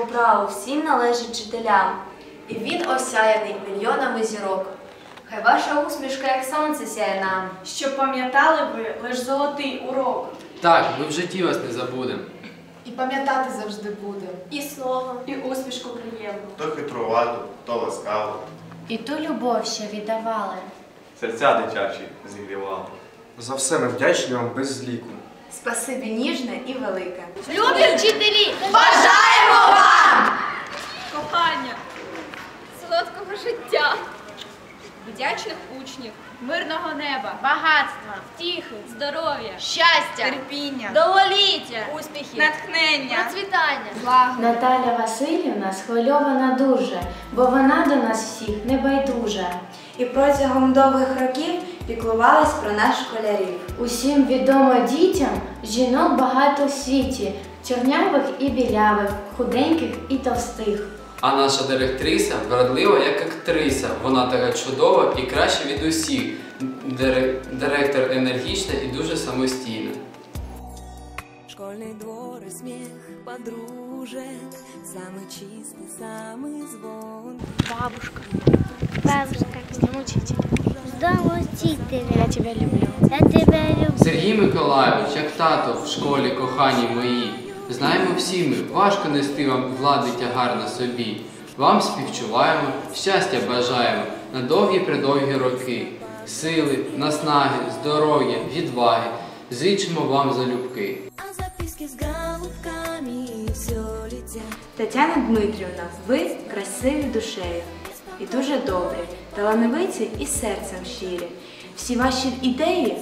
праву всім належить вчителям. І він осяяний мільйонами зірок. Хай ваша усмішка, як сонце сяє нам. Щоб пам'ятали ви лиш золотий урок. Так, ми в житті вас не забудемо. І пам'ятати завжди буде. І слово. І усмішку приємну. То хитрувату, то ласкаву. І ту любов, що віддавали. Серця дитячі зігрівали. За все ми вдячні вам без зліку. Спасибі ніжне і велике. Любі вчителі! Бажаємо вам! кохання, солодкого життя, вдячних учнів, мирного неба, Багатства, втіхи, здоров'я, щастя, терпіння, довголіття, успіхів, Натхнення. процвітання. Наталя Васильівна схвильована дуже, бо вона до нас всіх не байдужа. І протягом довгих років піклувалась про нас школярів. Усім відомо дітям жінок багато в світі, чорнявих і білявих, худеньких і товстих. А наша директриса вродлива, як актриса. Вона така чудова і краща від усіх. Дире- Директор енергічна і дуже самостійна. Школьный двор и смех подружек Самый чистый, самый звон Бабушка. Бабушка, с днем учителя. С днем учителя. Я тебя люблю. Я тебя люблю. Сергій Миколайович, як тато в школі, кохані мої. Знаємо всі ми, важко нести вам влади тягар на собі. Вам співчуваємо, щастя бажаємо на довгі придовгі роки, сили, наснаги, здоров'я, відваги. Зичимо вам залюбки. А записки с голубками все летят Тетяна Дмитрівна, ви красиві душею і дуже добрі, талановиті і серцем щирі. Всі ваші ідеї,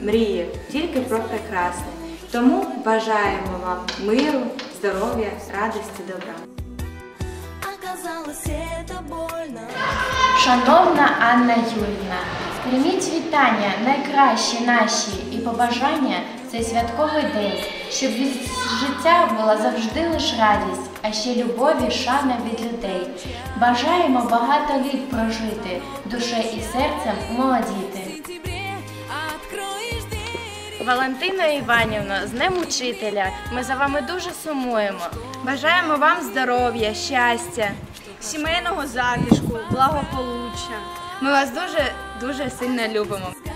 мрії тільки про прекрасне. Тому бажаємо вам миру, здоров'я, радості, добра. Шановна Анна Юрівна, прийміть вітання найкращі наші і побажання цей святковий день, щоб від життя була завжди лиш радість, а ще любові, шана від людей. Бажаємо багато літ прожити, душею і серцем молодіти. Валентина Іванівна, з Днем Учителя. Ми за вами дуже сумуємо. Бажаємо вам здоров'я, щастя, сімейного затишку, благополуччя. Ми вас дуже дуже сильно любимо.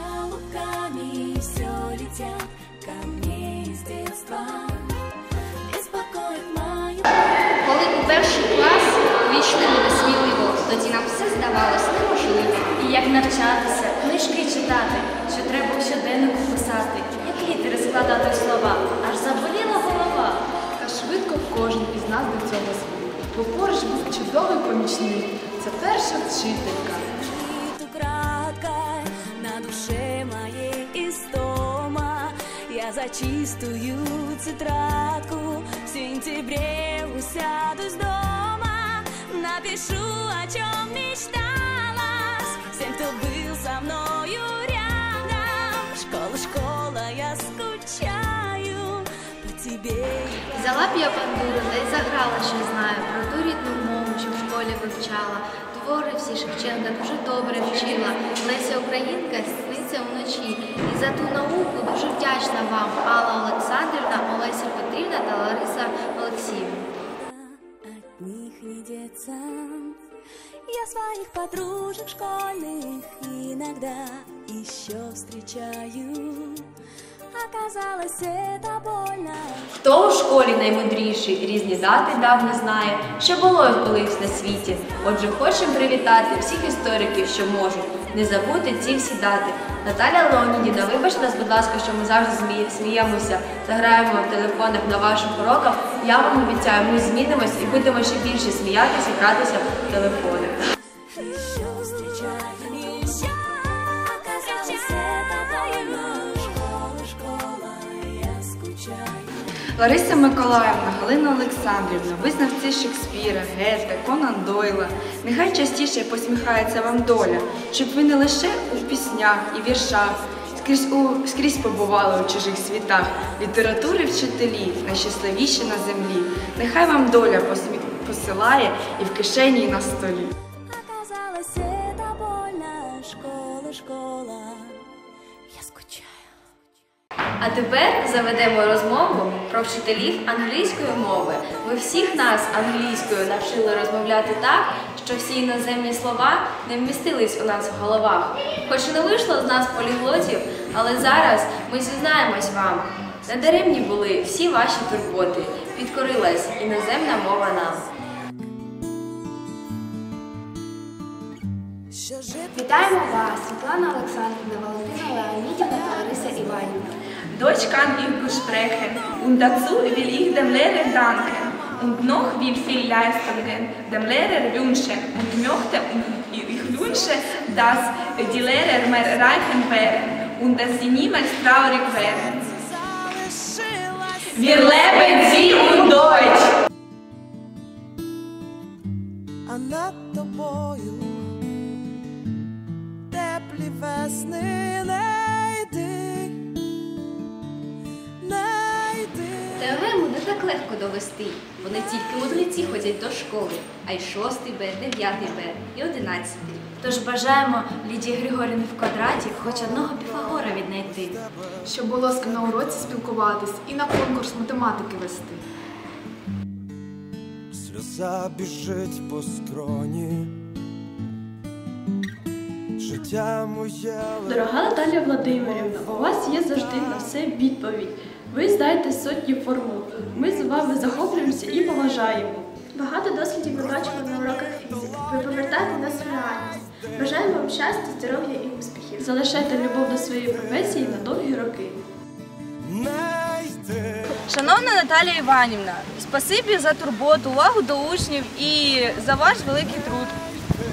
Коли у перший клас війшли ми несміливо, тоді нам все здавалось неможливо. І як навчатися, книжки читати, що треба у щоденнику писати, як літери складати слова, аж заболіла голова. Та швидко кожен із нас до цього звик. Бо поруч був чудовий помічник. Це перша вчителька. За чистую тетрадку в сентябре усяду с дома Напишу, о чем мечталась Всем, кто был со мною рядом Школа, школа, я скучаю по тебе Взяла б я бандуру та й заграла, що знаю, про ту рідну мову, що в школі вивчала. Твори всі Шевченка дуже добре вчила. Леся Українка сниться вночі. І за ту науку дуже вдячна вам, Алла Олександрівна, Олеся Петрівна та Лариса Олексіївна. Я своих подружек школьных иногда еще встречаю. Оказалось, это больно. Хто у школі наймудріший, різні дати давно знає, що було колись на світі. Отже, хочемо привітати всіх істориків, що можуть. Не забути ці всі дати. Наталя Леонідівна, вибачте нас, будь ласка, що ми завжди сміємося сміємося, заграємо в телефонах на ваших уроках. Я вам обіцяю, ми змінимось і будемо ще більше сміятися і гратися в телефони. Лариса Миколаївна, Галина Олександрівна, визнавці Шекспіра, Гете, Конан Дойла. Нехай частіше посміхається вам доля, щоб ви не лише у піснях і віршах, скрізь, у, скрізь побували у чужих світах, літератури вчителі, найщасливіші на землі. Нехай вам доля посмі... посилає і в кишені, і на столі. А тепер заведемо розмову про вчителів англійської мови. Ви всіх нас англійською навчили розмовляти так, що всі іноземні слова не вмістились у нас в головах. Хоч і не вийшло з нас поліглотів, але зараз ми зізнаємось вам. Недаремні були всі ваші турботи. Підкорилась іноземна мова нам. Вітаємо вас, Світлана Олександрівна, Валентина Леонідівна та Лариса Іванівна. Deutsch kann ich gut sprechen und dazu will ich dem Lehrer danken und noch wie viel Leistungen dem Lehrer wünschen und möchte und ich wünsche, dass die Lehrer mehr erreichen werden und dass sie niemals traurig werden. Wir leben sie und Deutsch! а над тобою теплі весни не так легко довести, бо не тільки мудреці ходять до школи, а й шостий Б, дев'ятий Б і одинадцятий. Тож бажаємо Лідії Григорівні в квадраті хоч одного піфагора віднайти. Щоб було з ким на уроці спілкуватись і на конкурс математики вести. Сльоза біжить по скроні. Життя моє Дорога Наталія Владимирівна, у вас є завжди на все відповідь. Ви знаєте сотні формул. Ми з вами захоплюємося і поважаємо. Багато дослідів ми бачимо на уроках фізики. Ви повертаєте нас в реальність. Бажаємо вам щастя, здоров'я і успіхів. Залишайте любов до своєї професії на довгі роки. Шановна Наталія Іванівна, спасибі за турботу, увагу до учнів і за ваш великий труд.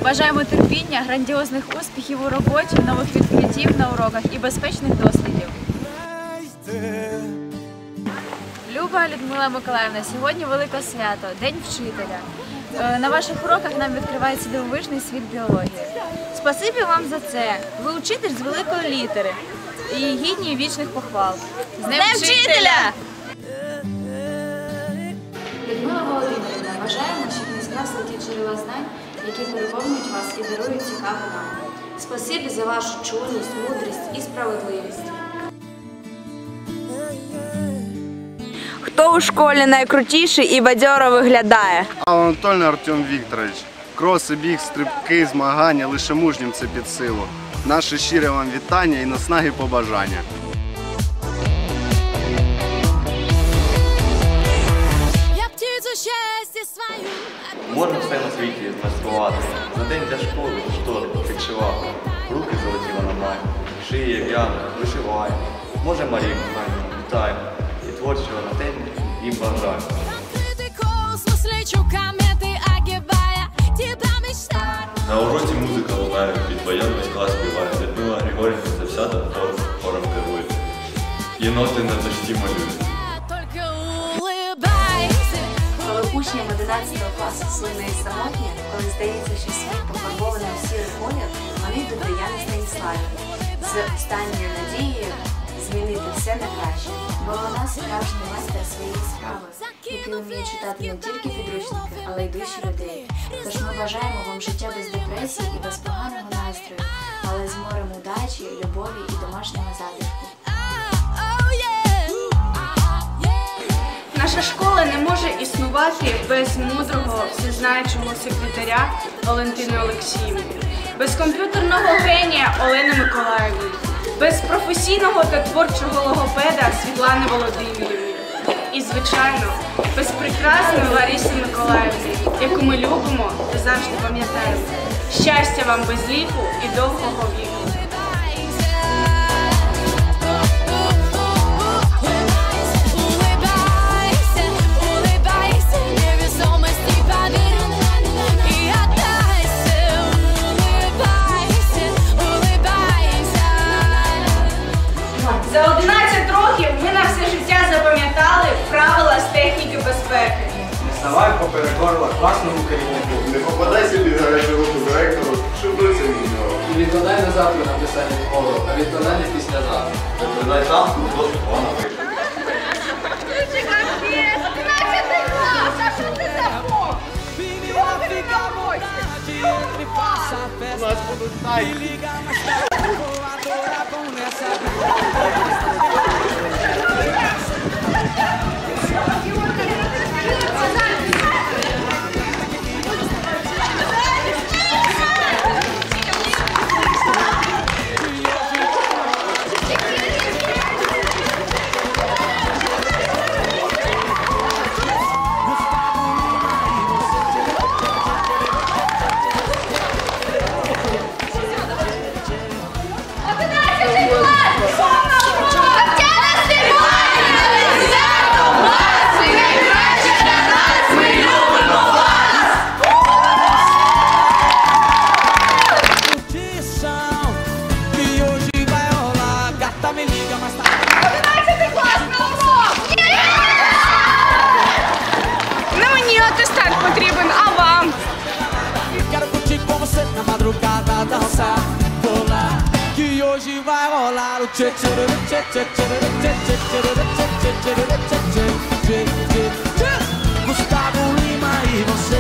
Бажаємо терпіння, грандіозних успіхів у роботі, нових відкриттів на уроках і безпечних дослідів. Люба Людмила Миколаївна, сьогодні велике свято, День вчителя. Е, На ваших уроках нам відкривається дивовижний світ біології. Спасибі вам за це. Ви учитель з великої літери і гідні вічних похвал. З Днем вчителя! Людмила Володимирівна, вважаємо, щоб не згасли джерела знань, які переповнюють вас і дарують цікаве нам. Спасибі за вашу чуйність, мудрість і справедливість. Хто у школі найкрутіший і бадьоро виглядає? Алла Артем Вікторович. Кроси, біг, стрибки, змагання лише мужнім це під силу. Наше щире вам вітання і наснаги побажання. Можна все на світі змайструвати. На день для школи штори підшивати. Руки золоті вона має, шиє, в'яне, вишиває. Може Марію вітаємо І творчого натхнення їм бажаємо. Открытый космос лечу кометы, огибая тебя мечта. На уроці музика лунає, під баян весь клас співає. Людмила Григорівна завсята хор, хором керує. Єноти на дошці малюють. Только улыбайся. Коли учням 11 класу сумно і самотні, коли здається, що світ пофарбований у сірий колір, вони йдуть до Яни Станіславівни з останньою надією змінити все на краще. Бо вона справжній майстер своєї справи, який вміє читати не тільки підручники, але й душі людей. Тож ми бажаємо вам життя без депресії і без поганого настрою, але з морем удачі, любові і домашнього затишку. Наша школа не може існувати без мудрого, всезнаючого секретаря Валентини Олексіївни, без комп'ютерного генія Олени Миколаївни, без професійного та творчого логопеда Світлани Володимирівни. І, звичайно, без прекрасної Ларіси Миколаївни, яку ми любимо та завжди пам'ятаємо. Щастя вам без ліку і довгого віку. За 11 років ми на все життя запам'ятали правила з техніки безпеки. Не ставай поперед горла класному керівнику. Не попадайся під гарячу руку директору, щоб досі від нього. І відкладай на завтра написання твору, а відкладання післязавтра. Відповідай там, хто вона пише. У нас будуть chorar bom nessa vida. Gustavo Lima e você